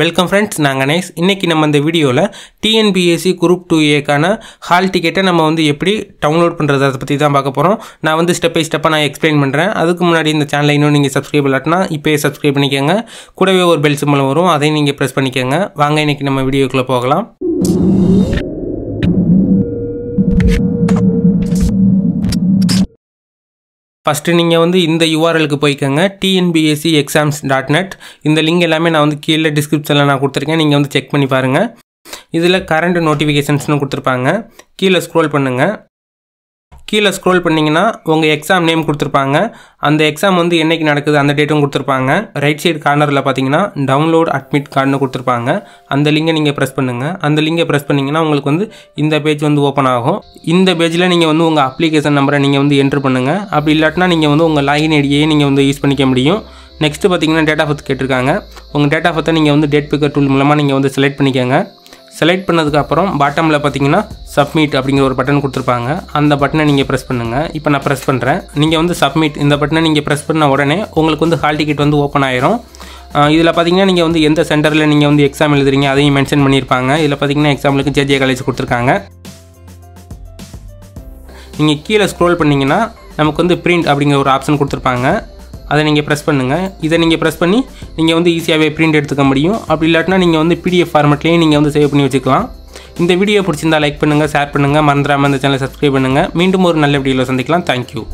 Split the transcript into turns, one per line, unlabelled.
Welcome friends நாங்கள் nice இன்றைக்கி நம்ம இந்த வீடியோவில் டிஎன்பிஎஸ்சி குரூப் டூ ஏக்கான ஹால் டிக்கெட்டை நம்ம வந்து எப்படி டவுன்லோட் பண்ணுறது அதை பற்றி தான் பார்க்க போகிறோம் நான் வந்து ஸ்டெப் பை ஸ்டெப்பாக நான் எக்ஸ்பிளைன் பண்ணுறேன் அதுக்கு முன்னாடி இந்த சேனலை இன்னும் நீங்கள் சப்ஸ்கிரைப் இல்லாட்டினா இப்போயே சப்ஸ்கிரைப் பண்ணிக்கோங்க. கூடவே ஒரு பெல் சிம்பிள் வரும். அதையும் நீங்கள் ப்ரெஸ் பண்ணிக்கோங்க. வாங்க இன்றைக்கி நம்ம வீடியோக்குள்ளே போகலாம். ஃபஸ்ட்டு நீங்கள் வந்து இந்த யூஆர்எலுக்கு போய்க்கோங்க டிஎன்பிஎஸ்சி எக்ஸாம்ஸ் டாட் நெட் இந்த லிங்க் எல்லாமே நான் வந்து கீழே டிஸ்கிரிப்ஷனில் நான் கொடுத்துருக்கேன். நீங்கள் வந்து செக் பண்ணி பாருங்கள் இதில் கரண்ட் நோட்டிஃபிகேஷன்ஸ்னு கொடுத்துருப்பாங்க. கீழே ஸ்க்ரோல் பண்ணுங்கள் கீழே ஸ்க்ரோல் பண்ணிங்கன்னா உங்கள் எக்ஸாம் நேம் கொடுத்துருப்பாங்க. அந்த எக்ஸாம் வந்து என்றைக்கு நடக்குது அந்த டேட்டும் கொடுத்துருப்பாங்க. ரைட் சைடு கார்னரில் பார்த்தீங்கன்னா டவுன்லோட் அட்மிட் கார்டுன்னு கொடுத்துருப்பாங்க. அந்த லிங்கை நீங்கள் ப்ரெஸ் பண்ணுங்கள் அந்த லிங்கை ப்ரெஸ் பண்ணிங்கன்னா உங்களுக்கு வந்து இந்த பேஜ் வந்து ஓப்பன் ஆகும். இந்த பேஜில் நீங்கள் வந்து உங்கள் அப்ளிகேஷன் நம்பரை நீங்கள் வந்து என்ட்ரு பண்ணுங்கள் அப்படி இல்லாட்டினா நீங்கள் வந்து உங்கள் லாகின் ஐடியே நீங்கள் வந்து யூஸ் பண்ணிக்க முடியும். நெக்ஸ்ட்டு பார்த்தீங்கன்னா டேட் ஆஃப் பர்த் கேட்டிருக்காங்க. உங்கள் டேட் ஆஃப் பர்த்தை நீங்கள் வந்து டேட் பிக்கர் டூல் மூலமாக நீங்கள் வந்து செலக்ட் பண்ணிக்கோங்க. செலக்ட் பண்ணதுக்கப்புறம் பாட்டமில் பார்த்தீங்கன்னா சப்மிட் அப்படிங்கிற ஒரு பட்டன் கொடுத்துருப்பாங்க. அந்த பட்டனை நீங்கள் ப்ரெஸ் பண்ணுங்கள் இப்போ நான் ப்ரெஸ் பண்ணுறேன் நீங்கள் வந்து சப்மிட் இந்த பட்டனை நீங்கள் ப்ரெஸ் பண்ண உடனே உங்களுக்கு வந்து ஹால் டிக்கெட் வந்து ஓப்பன் ஆயிரும். இதில் பார்த்தீங்கன்னா நீங்கள் வந்து எந்த சென்டரில் நீங்கள் வந்து எக்ஸாம் எழுதுறீங்க அதையும் மென்ஷன் பண்ணியிருப்பாங்க. இதில் பார்த்தீங்கன்னா எக்ஸாம்பிளுக்கு ஜேஜே காலேஜ் கொடுத்துருக்காங்க. நீங்கள் கீழே ஸ்க்ரோல் பண்ணிங்கன்னா நமக்கு வந்து பிரிண்ட் அப்படிங்கிற ஒரு ஆப்ஷன் கொடுத்துருப்பாங்க. அதை நீங்கள் ப்ரெஸ் பண்ணுங்கள் இதை நீங்கள் ப்ரெஸ் பண்ணி நீங்கள் வந்து ஈஸியாகவே பிரிண்ட் எடுத்துக்க முடியும். அப்படி இல்லாட்டினா நீங்கள் வந்து பிடிஎஃப் ஃபார்மெட்லேயும் நீங்கள் வந்து சேவ் பண்ணி வச்சுக்கலாம். இந்த வீடியோ பிடிச்சிருந்தா லைக் பண்ணுங்கள் ஷேர் பண்ணுங்கள் மறந்துடாமல் இந்த சேனலை சப்ஸ்கிரைப் பண்ணுங்கள் மீண்டும் ஒரு நல்ல வீடியோவில் சந்திக்கலாம். தேங்க்யூ